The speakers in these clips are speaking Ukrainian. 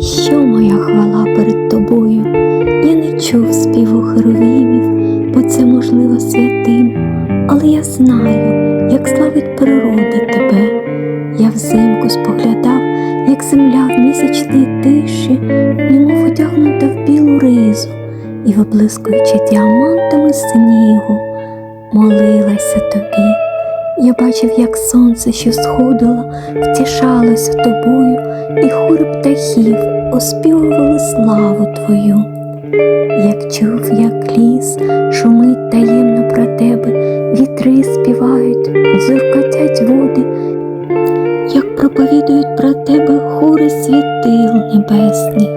Що моя хвала перед тобою? Я не чув співу херовімів, бо це можливо святим, але я знаю, як славить природа тебе. Я взимку споглядав, як земля в місячній тиші, немов одягнута в білу ризу, і, виблискуючи діамантами снігу, молилася тобі. Я бачив, як сонце, що сходило, втішалося тобою, і хори птахів оспівували славу твою. Як чув, як ліс шумить таємно про тебе, вітри співають, дзюркотять води, як проповідують про тебе хори світил небесних,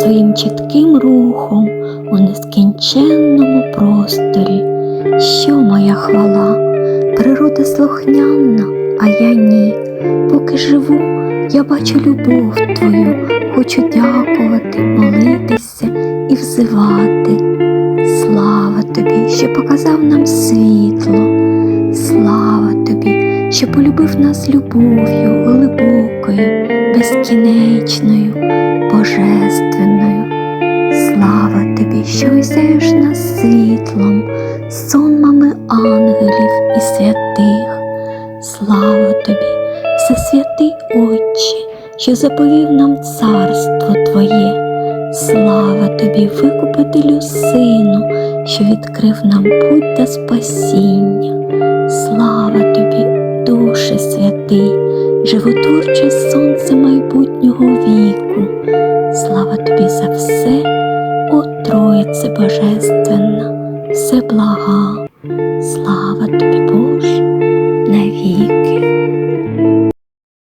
своїм чітким рухом у нескінченному просторі. Що моя хвала? Природа слухняна, а я ні. Поки живу, я бачу любов твою, хочу дякувати, молитися і взивати. Слава тобі, що показав нам світло, слава тобі, що полюбив нас любов'ю глибокою, безкінечною, божественною. Тобі, що осяєш нас світлом, сонмами ангелів і святих. Слава тобі, всесвятий Отче, що заповів нам царство Твоє. Слава тобі, викупителю Сину, що відкрив нам путь до спасіння. Слава тобі, Душе святий, животворче сонце майбутнього віку. Слава тобі за все, Троїце Божественна, все блага. Слава тобі, Боже.